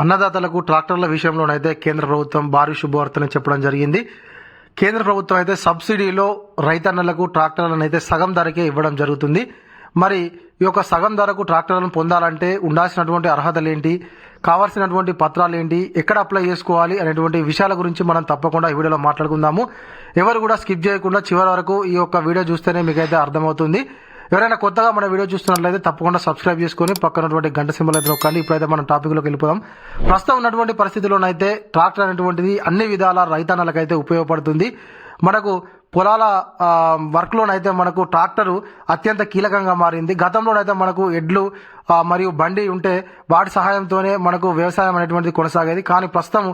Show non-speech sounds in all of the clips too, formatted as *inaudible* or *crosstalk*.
అన్నదాతలకు ట్రాక్టర్ల విషయంలోనైతే కేంద్ర ప్రభుత్వం భారీ శుభవార్తను చెప్పడం జరిగింది. కేంద్ర ప్రభుత్వం అయితే సబ్సిడీలో రైతన్నలకు ట్రాక్టర్లను అయితే సగం ధరకే ఇవ్వడం జరుగుతుంది. మరి ఈ యొక్క సగం ధరకు ట్రాక్టర్లను పొందాలంటే ఉండాల్సినటువంటి అర్హతలు ఏంటి కావాల్సినటువంటి పత్రాలు ఏంటి ఎక్కడ అప్లై చేసుకోవాలి? అనేటువంటి విషయాల గురించి మనం తప్పకుండా ఈ వీడియోలో మాట్లాడుకుందాము. ఎవరు కూడా స్కిప్ చేయకుండా చివరి వరకు ఈ యొక్క వీడియో చూస్తేనే మీకైతే అర్థమవుతుంది. ఎవరైనా కొత్తగా మన వీడియో చూస్తున్నట్లయితే తప్పకుండా సబ్స్క్రైబ్ చేసుకొని పక్కనటువంటి గంట సింబల్ అయితే నొక్కండి. ఇప్పుడైతే మనం టాపిక్లోకి వెళ్ళిపోదాం. ప్రస్తుతం ఉన్నటువంటి పరిస్థితుల్లోనైతే ట్రాక్టర్ అనేటువంటిది అన్ని విధాల రైతన్నలకైతే ఉపయోగపడుతుంది. మనకు పొలాల వర్క్లోనైతే మనకు ట్రాక్టరు అత్యంత కీలకంగా మారింది. గతంలోనైతే మనకు ఎడ్లు మరియు బండి ఉంటే వాటి సహాయంతోనే మనకు వ్యవసాయం అనేటువంటిది కొనసాగేది. కానీ ప్రస్తుతం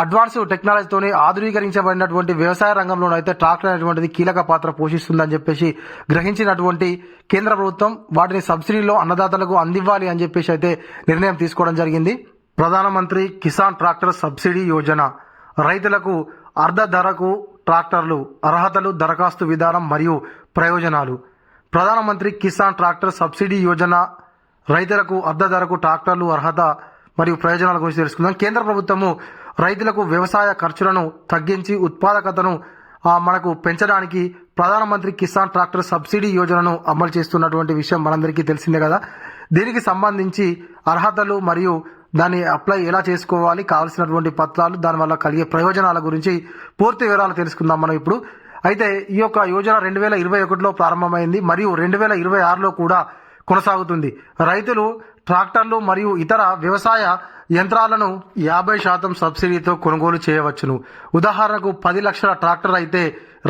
అడ్వాన్స్ టెక్నాలజీతోని ఆధునీకరించబడినటువంటి వ్యవసాయ రంగంలోనైతే ట్రాక్టర్ అనేటువంటిది కీలక పాత్ర పోషిస్తుందని చెప్పేసి గ్రహించినటువంటి కేంద్ర ప్రభుత్వం వాటిని సబ్సిడీలో అన్నదాతలకు అందివ్వాలి అని చెప్పేసి అయితే నిర్ణయం తీసుకోవడం జరిగింది. ప్రధానమంత్రి కిసాన్ ట్రాక్టర్ సబ్సిడీ యోజన. రైతులకు అర్ధ ధరకు ట్రాక్టర్లు అర్హతలు దరఖాస్తు విధానం మరియు ప్రయోజనాలు. ప్రధానమంత్రి కిసాన్ ట్రాక్టర్ సబ్సిడీ యోజన. రైతులకు అర్ధ ధరకు ట్రాక్టర్లు అర్హత మరియు ప్రయోజనాల గురించి తెలుసుకుందాం. కేంద్ర ప్రభుత్వము రైతులకు వ్యవసాయ ఖర్చులను తగ్గించి ఉత్పాదకతను మనకు పెంచడానికి ప్రధానమంత్రి కిసాన్ ట్రాక్టర్ సబ్సిడీ యోజనను అమలు చేస్తున్నటువంటి విషయం మనందరికీ తెలిసిందే కదా. దీనికి సంబంధించి అర్హతలు మరియు దాన్ని అప్లై ఎలా చేసుకోవాలి కావాల్సినటువంటి పత్రాలు దానివల్ల కలిగే ప్రయోజనాల గురించి పూర్తి వివరాలు తెలుసుకుందాం మనం ఇప్పుడు. అయితే ఈ యొక్క యోజన రెండు వేల ఇరవై ఒకటిలో ప్రారంభమైంది మరియు రెండు వేల ఇరవై ఆరులో కూడా కొనసాగుతుంది. రైతులు ట్రాక్టర్లు మరియు ఇతర వ్యవసాయ యంత్రాలను యాభై శాతం సబ్సిడీతో కొనుగోలు చేయవచ్చును. ఉదాహరణకు పది లక్షల ట్రాక్టర్ అయితే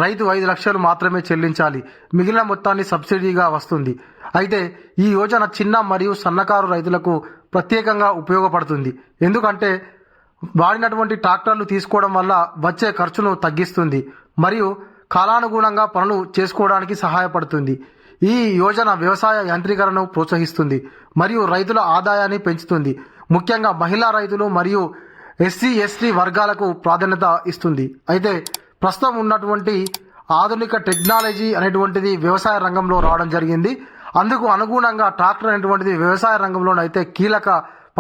రైతు ఐదు లక్షలు మాత్రమే చెల్లించాలి. మిగిలిన మొత్తాన్ని సబ్సిడీగా వస్తుంది. అయితే ఈ యోజన చిన్న మరియు సన్నకారు రైతులకు ప్రత్యేకంగా ఉపయోగపడుతుంది. ఎందుకంటే వాడినటువంటి ట్రాక్టర్లు తీసుకోవడం వల్ల వచ్చే ఖర్చును తగ్గిస్తుంది మరియు కాలానుగుణంగా పనులు చేసుకోవడానికి సహాయపడుతుంది. ఈ యోజన వ్యవసాయ యాంత్రీకరణను ప్రోత్సహిస్తుంది మరియు రైతుల ఆదాయాన్ని పెంచుతుంది. ముఖ్యంగా మహిళా రైతులు మరియు ఎస్సీ ఎస్టీ వర్గాలకు ప్రాధాన్యత ఇస్తుంది. అయితే ప్రస్తుతం ఉన్నటువంటి ఆధునిక టెక్నాలజీ అనేటువంటిది వ్యవసాయ రంగంలో రావడం జరిగింది. అందుకు అనుగుణంగా ట్రాక్టర్ అనేటువంటిది వ్యవసాయ రంగంలోనైతే కీలక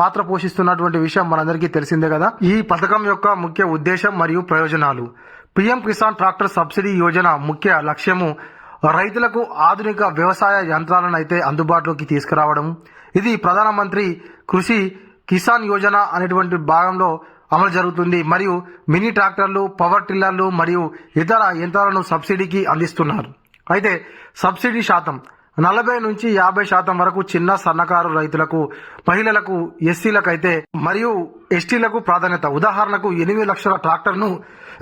పాత్ర పోషిస్తున్నటువంటి విషయం మనందరికీ తెలిసిందే కదా. ఈ పథకం యొక్క ముఖ్య ఉద్దేశం మరియు ప్రయోజనాలు. PM Kisan tractor subsidy Yojana ముఖ్య లక్ష్యము రైతులకు ఆధునిక వ్యవసాయ యంత్రాలను అయితే అందుబాటులోకి తీసుకురావడం ఇది ప్రధానమంత్రి కృషి కిసాన్ యోజన అనేటువంటి భాగంలో అమలు జరుగుతుంది. మరియు మినీ ట్రాక్టర్లు పవర్ టిల్లర్లు మరియు ఇతర యంత్రాలను సబ్సిడీకి అందిస్తున్నారు. అయితే సబ్సిడీ శాతం నలభై నుంచి యాభై శాతం వరకు చిన్న సన్నకారు రైతులకు మహిళలకు ఎస్సీలకు అయితే మరియు ఎస్టీలకు ప్రాధాన్యత. ఉదాహరణకు ఎనిమిది లక్షల ట్రాక్టర్ను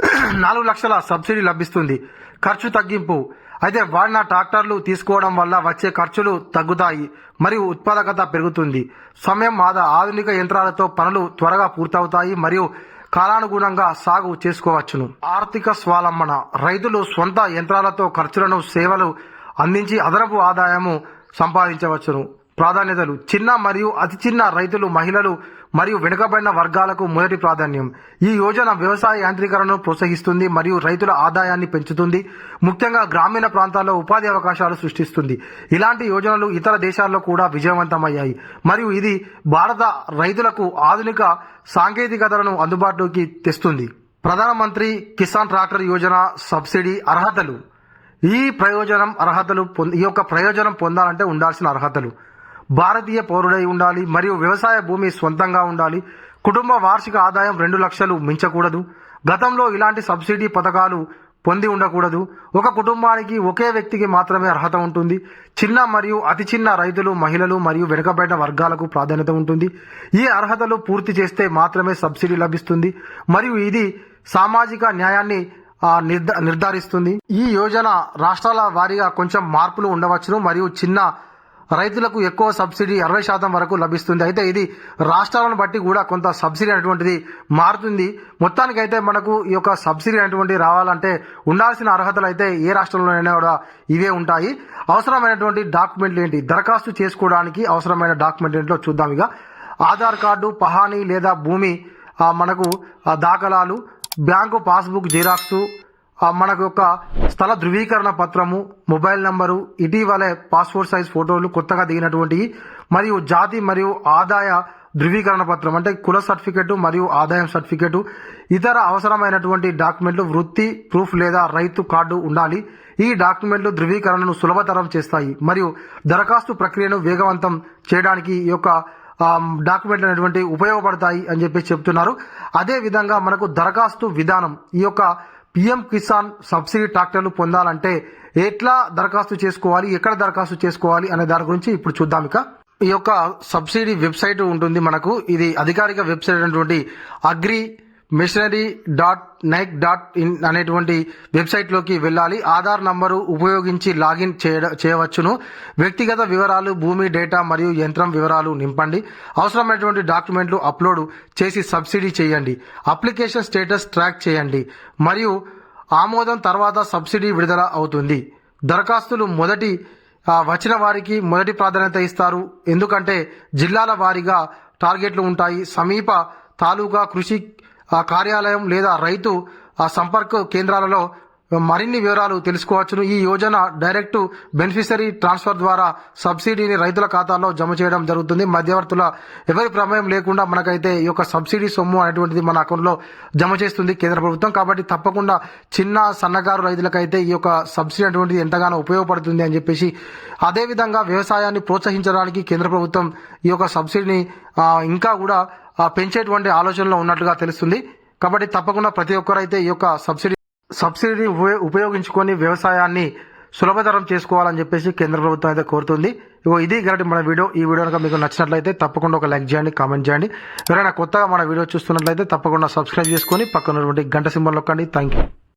*clears throat* నాలుగు లక్షల సబ్సిడీ లభిస్తుంది. ఖర్చు తగ్గింపు అయితే వాడిన ట్రాక్టర్లు తీసుకోవడం వల్ల వచ్చే ఖర్చులు తగ్గుతాయి మరియు ఉత్పాదకత పెరుగుతుంది. సమయం ఆదా ఆధునిక యంత్రాలతో పనులు త్వరగా పూర్తవుతాయి మరియు కాలానుగుణంగా సాగు చేసుకోవచ్చును. ఆర్థిక స్వాలంబన రైతులు స్వంత యంత్రాలతో ఖర్చులను సేవలు అందించి అదనపు ఆదాయము సంపాదించవచ్చును. ప్రాధాన్యతలు. చిన్న మరియు అతి చిన్న రైతులు మహిళలు మరియు వెనుకబడిన వర్గాలకు మొదటి ప్రాధాన్యం. ఈ యోజన వ్యవసాయ యాంత్రీకరణను ప్రోత్సహిస్తుంది మరియు రైతుల ఆదాయాన్ని పెంచుతుంది. ముఖ్యంగా గ్రామీణ ప్రాంతాల్లో ఉపాధి అవకాశాలు సృష్టిస్తుంది. ఇలాంటి యోజనలు ఇతర దేశాల్లో కూడా విజయవంతమయ్యాయి. మరియు ఇది భారత రైతులకు ఆధునిక సాంకేతికతలను అందుబాటులోకి తెస్తుంది. ప్రధానమంత్రి కిసాన్ ట్రాక్టర్ యోజన సబ్సిడీ అర్హతలు. ఈ ప్రయోజనం అర్హతలు ఈ యొక్క ప్రయోజనం పొందాలంటే ఉండాల్సిన అర్హతలు. భారతీయ పౌరుడై ఉండాలి మరియు వ్యవసాయ భూమి సొంతంగా ఉండాలి. కుటుంబ వార్షిక ఆదాయం రెండు లక్షలు మించకూడదు. గతంలో ఇలాంటి సబ్సిడీ పథకాలు పొంది ఉండకూడదు. ఒక కుటుంబానికి ఒకే వ్యక్తికి మాత్రమే అర్హత ఉంటుంది. చిన్న మరియు అతి చిన్న రైతులు మహిళలు మరియు వెనుకబడిన వర్గాలకు ప్రాధాన్యత ఉంటుంది. ఈ అర్హతలు పూర్తి చేస్తే మాత్రమే సబ్సిడీ లభిస్తుంది మరియు ఇది సామాజిక న్యాయాన్ని నిర్ధ నిర్ధారిస్తుంది. ఈ యోజన రాష్ట్రాల వారీగా కొంచెం మార్పులు ఉండవచ్చును మరియు చిన్న రైతులకు ఎక్కువ సబ్సిడీ అరవై శాతం వరకు లభిస్తుంది. అయితే ఇది రాష్ట్రాలను బట్టి కూడా కొంత సబ్సిడీ అనేటువంటిది మారుతుంది. మొత్తానికైతే మనకు ఈ యొక్క సబ్సిడీ అనేటువంటి రావాలంటే ఉండాల్సిన అర్హతలు అయితే ఏ రాష్ట్రంలోనైనా కూడా ఇవే ఉంటాయి. అవసరమైనటువంటి డాక్యుమెంట్లు ఏంటి? దరఖాస్తు చేసుకోవడానికి అవసరమైన డాక్యుమెంట్ ఏంటో చూద్దాం ఇక. ఆధార్ కార్డు పహానీ లేదా భూమి మనకు దాఖలాలు బ్యాంకు పాస్బుక్ జిరాక్సు మనకు యొక్క స్థల ధృవీకరణ పత్రము మొబైల్ నంబరు ఇటీవలే పాస్పోర్ట్ సైజ్ ఫోటోలు కొత్తగా దిగినటువంటివి మరియు జాతి మరియు ఆదాయ ధృవీకరణ పత్రం అంటే కుల సర్టిఫికెట్ మరియు ఆదాయం సర్టిఫికెట్ ఇతర అవసరమైనటువంటి డాక్యుమెంట్లు వృత్తి ప్రూఫ్ లేదా రైతు కార్డు ఉండాలి. ఈ డాక్యుమెంట్లు ధృవీకరణను సులభతరం చేస్తాయి మరియు దరఖాస్తు ప్రక్రియను వేగవంతం చేయడానికి ఈ యొక్క డాక్యుమెంట్లు అనేటువంటి ఉపయోగపడతాయి అని చెప్పి చెప్తున్నారు. అదే విధంగా మనకు దరఖాస్తు విధానం ఈ యొక్క పిఎం కిసాన్ సబ్సిడీ ట్రాక్టర్లు పొందాలంటే ఎట్లా దరఖాస్తు చేసుకోవాలి? ఎక్కడ దరఖాస్తు చేసుకోవాలి? అనే దాని గురించి ఇప్పుడు చూద్దాం ఇక. ఈ యొక్క సబ్సిడీ వెబ్సైట్ ఉంటుంది మనకు. ఇది అధికారిక వెబ్సైట్ అయినటువంటి agri machinery dot nic dot in అనేటువంటి వెబ్సైట్లోకి వెళ్ళాలి. ఆధార్ నంబరు ఉపయోగించి లాగిన్ చేయ చేయవచ్చును. వ్యక్తిగత వివరాలు భూమి డేటా మరియు యంత్రం వివరాలు నింపండి. అవసరమైనటువంటి డాక్యుమెంట్లు అప్లోడ్ చేసి సబ్సిడీ చేయండి. అప్లికేషన్ స్టేటస్ ట్రాక్ చేయండి. మరియు ఆమోదం తర్వాత సబ్సిడీ విడుదల అవుతుంది. దరఖాస్తులు మొదటి వచ్చిన వారికి మొదటి ప్రాధాన్యత ఇస్తారు. ఎందుకంటే జిల్లాల వారీగా టార్గెట్లు ఉంటాయి. సమీప తాలూకా కృషి ఆ, కార్యాలయం లేదా రైతు ఆ, సంపర్క కేంద్రాలలో మరిన్ని వివరాలు తెలుసుకోవచ్చును. ఈ యోజన డైరెక్ట్ బెనిఫిషరీ ట్రాన్స్ఫర్ ద్వారా సబ్సిడీని రైతుల ఖాతాల్లో జమ చేయడం జరుగుతుంది. మధ్యవర్తుల ఎవరి ప్రమేయం లేకుండా మనకైతే ఈ యొక్క సబ్సిడీ సొమ్ము అనేటువంటిది మన అకౌంట్లో జమ చేస్తుంది కేంద్ర ప్రభుత్వం. కాబట్టి తప్పకుండా చిన్న సన్నకారు రైతులకైతే ఈ యొక్క సబ్సిడీ అటువంటిది ఎంతగానో ఉపయోగపడుతుంది అని చెప్పేసి అదేవిధంగా వ్యవసాయాన్ని ప్రోత్సహించడానికి కేంద్ర ప్రభుత్వం ఈ యొక్క సబ్సిడీని ఇంకా కూడా పెంచేటువంటి ఆలోచనలో ఉన్నట్లుగా తెలుస్తుంది. కాబట్టి తప్పకుండా ప్రతి ఒక్కరైతే ఈ యొక్క సబ్సిడీ సబ్సిడీని ఉపయోగించుకొని వ్యవసాయాన్ని సులభతరం చేసుకోవాలని చెప్పేసి కేంద్ర ప్రభుత్వం అయితే కోరుతుంది. ఇగో ఇది గరటి మన వీడియో. ఈ వీడియో కనుక మీకు నచ్చినట్లయితే తప్పకుండా ఒక లైక్ చేయండి కామెంట్ చేయండి. ఎవరైనా కొత్తగా మన వీడియో చూస్తున్నట్లయితే తప్పకుండా సబ్స్క్రైబ్ చేసుకొని పక్కన ఉన్నటువంటి గంట సింబల్ నొక్కండి. Thank you